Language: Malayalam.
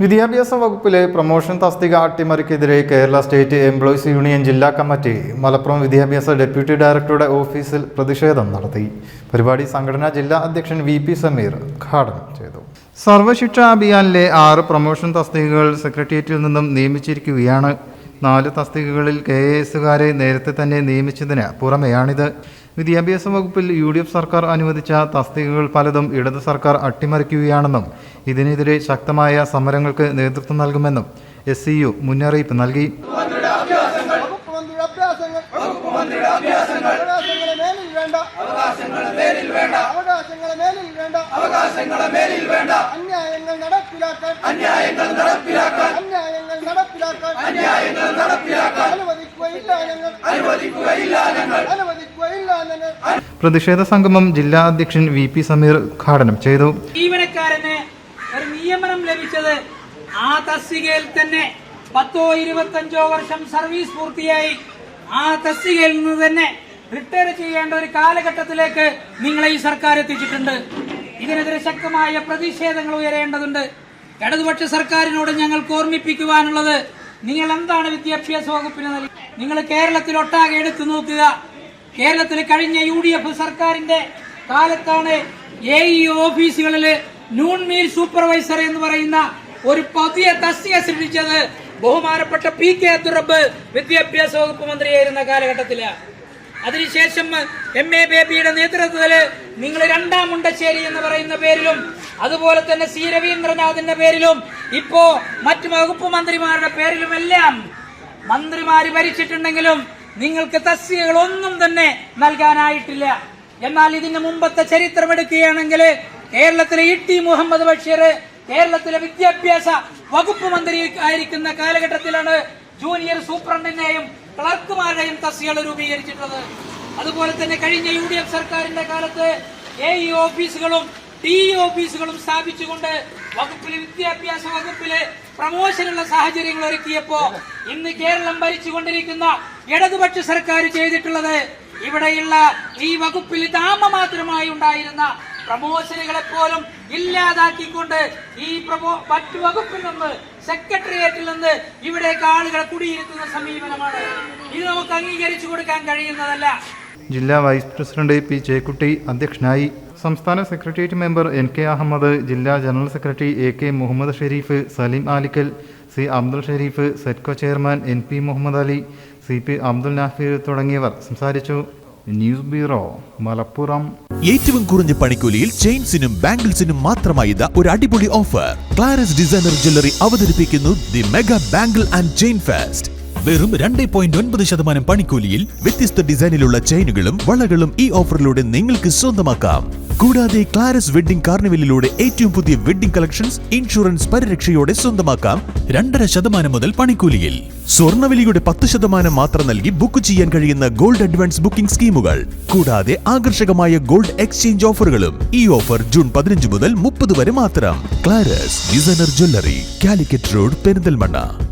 വിദ്യാഭ്യാസ വകുപ്പിലെ പ്രൊമോഷൻ തസ്തിക അട്ടിമറിക്കെതിരെ കേരള സ്റ്റേറ്റ് എംപ്ലോയീസ് യൂണിയൻ ജില്ലാ കമ്മിറ്റി മലപ്പുറം വിദ്യാഭ്യാസ ഡെപ്യൂട്ടി ഡയറക്ടറുടെ ഓഫീസിൽ പ്രതിഷേധം നടത്തി. പരിപാടി സംഘടനാ ജില്ലാ അധ്യക്ഷൻ വി പി സമീർ ഉദ്ഘാടനം ചെയ്തു. സർവശിക്ഷ അഭിയാനിലെ ആറ് പ്രൊമോഷൻ തസ്തികകൾ സെക്രട്ടേറിയറ്റിൽ നിന്നും നിയമിച്ചിരിക്കുകയാണ്. നാല് തസ്തികകളിൽ കെ എസുകാരെ നേരത്തെ തന്നെ നിയമിച്ചതിന് പുറമെയാണിത്. വിദ്യാഭ്യാസ വകുപ്പിൽ യു ഡി എഫ് സർക്കാർ അനുവദിച്ച തസ്തികകൾ പലതും ഇടത് സർക്കാർ അട്ടിമറിക്കുകയാണെന്നും ഇതിനെതിരെ ശക്തമായ സമരങ്ങൾക്ക് നേതൃത്വം നൽകുമെന്നും എസ് സി യു മുന്നറിയിപ്പ് നൽകി. അന്യായങ്ങൾ മന്ത്രിയുടെ പ്രതിഷേധ സംഗമം ജില്ലാ അധ്യക്ഷൻ വി പി സമീർ ഉദ്ഘാടനം ചെയ്തു. ജീവനക്കാരന് ഒരു നിയമനം ലഭിച്ചത് ആ തസ്തികയിൽ തന്നെ പത്തോ ഇരുപത്തഞ്ചോ വർഷം സർവീസ് പൂർത്തിയായി. ആ തസ്തികയിൽ നിന്ന് തന്നെ റിട്ടയർ ചെയ്യേണ്ട ഒരു കാലഘട്ടത്തിലേക്ക് നിങ്ങളെ ഈ സർക്കാർ എത്തിച്ചിട്ടുണ്ട്. ഇതിനെതിരെ ശക്തമായ പ്രതിഷേധങ്ങൾ ഉയരേണ്ടതുണ്ട്. ഇടതുപക്ഷ സർക്കാരിനോട് ഞങ്ങൾക്ക് ഓർമ്മിപ്പിക്കുവാനുള്ളത് നിങ്ങൾ എന്താണ് വിദ്യാഭ്യാസ വകുപ്പിന് നൽകി നിങ്ങൾ കേരളത്തിൽ ഒട്ടാകെ എടുത്തു നോക്കുക. കേരളത്തിൽ കഴിഞ്ഞ യു ഡി എഫ് സർക്കാരിന്റെ കാലത്താണ് എ ഇ ഓഫീസുകളിൽ നൂൺ മീൽ സൂപ്പർവൈസർ എന്ന് പറയുന്ന ഒരു പുതിയ തസ്തിക സൃഷ്ടിച്ചത് ബഹുമാനപ്പെട്ട പി കെ തുറബ് വിദ്യാഭ്യാസ വകുപ്പ് മന്ത്രിയായിരുന്ന കാലഘട്ടത്തിലാണ് അതിനുശേഷം എം എ ബേബിയുടെ നേതൃത്വത്തിൽ നിങ്ങൾ രണ്ടാം മുണ്ടശ്ശേരി എന്ന് പറയുന്ന പേരിലും അതുപോലെ തന്നെ സി രവീന്ദ്രനാഥിന്റെ പേരിലും ഇപ്പോ മറ്റു വകുപ്പ് മന്ത്രിമാരുടെ പേരിലുമെല്ലാം മന്ത്രിമാര് ഭരിച്ചിട്ടുണ്ടെങ്കിലും നിങ്ങൾക്ക് തസ്തികകൾ ഒന്നും തന്നെ നൽകാനായിട്ടില്ല. എന്നാൽ ഇതിന് മുമ്പത്തെ ചരിത്രം എടുക്കുകയാണെങ്കിൽ കേരളത്തിലെ ഇ ടി മുഹമ്മദ് ബഷീർ കേരളത്തിലെ വിദ്യാഭ്യാസ വകുപ്പ് മന്ത്രി ആയിരിക്കുന്ന കാലഘട്ടത്തിലാണ് ജൂനിയർ സൂപ്രണ്ടിന്റെയും ക്ലർക്കുമാരുടെയും തസ്തികകൾ രൂപീകരിച്ചിട്ടുള്ളത്. അതുപോലെ തന്നെ കഴിഞ്ഞ യു ഡി എഫ് സർക്കാരിന്റെ കാലത്ത് എ ഇ ഓഫീസുകളും ടി ഓഫീസുകളും സ്ഥാപിച്ചുകൊണ്ട് വകുപ്പിലെ വിദ്യാഭ്യാസ വകുപ്പിലെ പ്രമോഷനുള്ള സാഹചര്യങ്ങൾ ഒരുക്കിയപ്പോ ഇന്ന് കേരളം ഭരിച്ചുകൊണ്ടിരിക്കുന്ന ഇടതുപക്ഷ സർക്കാർ ചെയ്തിട്ടുള്ളത് ഇവിടെയുള്ള ഈ വകുപ്പിൽ നാമമാത്രമായി ഉണ്ടായിരുന്ന പ്രമോഷനുകളെ പോലും ഇല്ലാതാക്കിക്കൊണ്ട് ഈ പ്രമോ മറ്റു വകുപ്പിൽ നിന്ന് സെക്രട്ടേറിയറ്റിൽ നിന്ന് ഇവിടേക്ക് ആളുകളെ കുടിയിരുത്തുന്ന സമീപനമാണ്. ഇത് നമുക്ക് അംഗീകരിച്ചു കൊടുക്കാൻ കഴിയുന്നതല്ല. ജില്ലാ വൈസ് പ്രസിഡന്റ് പി ചേക്കുട്ടി അധ്യക്ഷനായി. സംസ്ഥാന secretariat member N K Ahammed ജില്ലാ general secretary A K Muhammed Shareef Saleem Alikkal C Abdul Shareef SETCO chairman N P Muhammed Ali C P Abdul Nafeer തുടങ്ങിയവർ സംസാരിച്ചു. News bureau Malappuram. ഏറ്റവും കുറഞ്ഞ പണിക്കൂലിയിൽ ചെയിൻസിനും ബാംഗിൾസിനും മാത്രമായി ഇതാ ഒരു അടിപൊളി ഓഫർ. ക്ലാരസ് ഡിസൈനർ ജ്വല്ലറി അവതരിപ്പിക്കുന്നു the mega bangle and chain fest. വെറും രണ്ട് പോയിന്റ് ഒൻപത് ശതമാനം പണിക്കൂലിയിൽ വ്യത്യസ്ത ഡിസൈനിലുള്ള ചെയിനുകളും വളകളും ഈ ഓഫറിലൂടെ നിങ്ങൾക്ക് സ്വന്തമാക്കാം. കൂടാതെ ക്ലാരസ് വെഡിംഗ് കാർണിവലിലൂടെ ഏറ്റവും പുതിയ വെഡിംഗ് കളക്ഷൻസ് ഇൻഷുറൻസ് പരിരക്ഷയോടെ സ്വന്തമാക്കാം രണ്ടര ശതമാനം മുതൽ പണിക്കൂലിയിൽ. സ്വർണവിലിയുടെ പത്ത് ശതമാനം മാത്രം നൽകി ബുക്ക് ചെയ്യാൻ കഴിയുന്ന ഗോൾഡ് അഡ്വാൻസ് ബുക്കിംഗ് സ്കീമുകൾ കൂടാതെ ആകർഷകമായ ഗോൾഡ് എക്സ്ചേഞ്ച് ഓഫറുകളും ഈ ഓഫർ ജൂൺ പതിനഞ്ച് മുതൽ മുപ്പത് വരെ മാത്രം. Claras designer jewellery Calicut road Perinthalmanna.